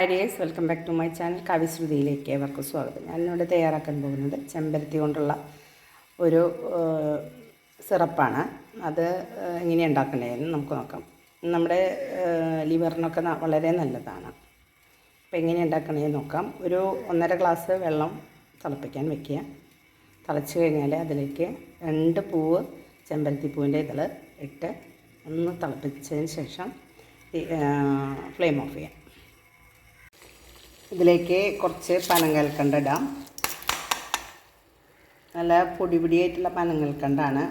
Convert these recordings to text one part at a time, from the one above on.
Harriers welcome back to my channel കവിശ്രുതിയിലേക്ക് ഏവർക്കും സ്വാഗതം. ഞാൻ ഇന്നിവിടെ തയ്യാറാക്കാൻ പോകുന്നത് ചെമ്പരത്തി കൊണ്ടുള്ള ഒരു സിറപ്പാണ്. അത് എങ്ങനെ ഉണ്ടാക്കണേന്ന് നമുക്ക് നോക്കാം. നമ്മുടെ ലിവറിനൊക്കെ വളരെ നല്ലതാണ്. അപ്പോൾ എങ്ങനെ ഉണ്ടാക്കണേന്ന് നോക്കാം. ഒരു ഒന്നര ഗ്ലാസ് വെള്ളം തിളപ്പിക്കാൻ വെക്കുക. തിളച്ച് കഴിഞ്ഞാൽ അതിലേക്ക് രണ്ട് പൂവ് ചെമ്പരത്തി പൂവിന്റെ ഇതൾ ഇട്ട് ഒന്ന് തിളപ്പിച്ചതിന് ശേഷം ഫ്ലെയിം ഓഫ് ചെയ്യാം. ഇതിലേക്ക് കുറച്ച് പനങ്കൽക്കണ്ട ഇടാം. നല്ല പൊടി പൊടിയായിട്ടുള്ള പനങ്കൽക്കണ്ടാണ്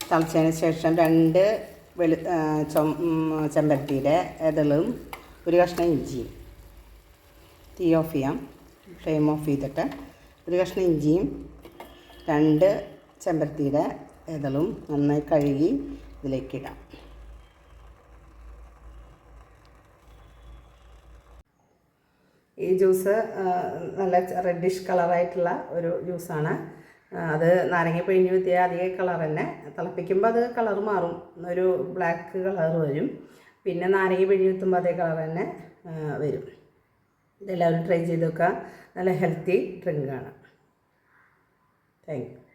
തിളച്ചതിന് ശേഷം രണ്ട് വെളു ചെമ്പരത്തിയുടെ ഇതളും ഒരു കഷ്ണം ഇഞ്ചിയും. തീ ഓഫ് ചെയ്യാം. ഫ്ലെയിം ഓഫ് ചെയ്തിട്ട് ഒരു കഷ്ണം ഇഞ്ചിയും രണ്ട് ചെമ്പരത്തിയുടെ ഇതളും നന്നായി കഴുകി ഇതിലേക്ക് ഈ ജ്യൂസ് നല്ല റെഡിഷ് കളറായിട്ടുള്ള ഒരു ജ്യൂസാണ്. അത് നാരങ്ങ പിഴിഞ്ഞ് കുത്തിയാൽ അതേ കളർ തന്നെ. തിളപ്പിക്കുമ്പോൾ അത് കളർ മാറും. ഒരു ബ്ലാക്ക് കളർ വരും. പിന്നെ നാരങ്ങ പിഴിഞ്ഞ് കുത്തുമ്പോൾ അതേ കളർ തന്നെ വരും. ഇതെല്ലാവരും ട്രൈ ചെയ്ത് നോക്കുക. നല്ല ഹെൽത്തി ഡ്രിങ്കാണ് താങ്ക് യു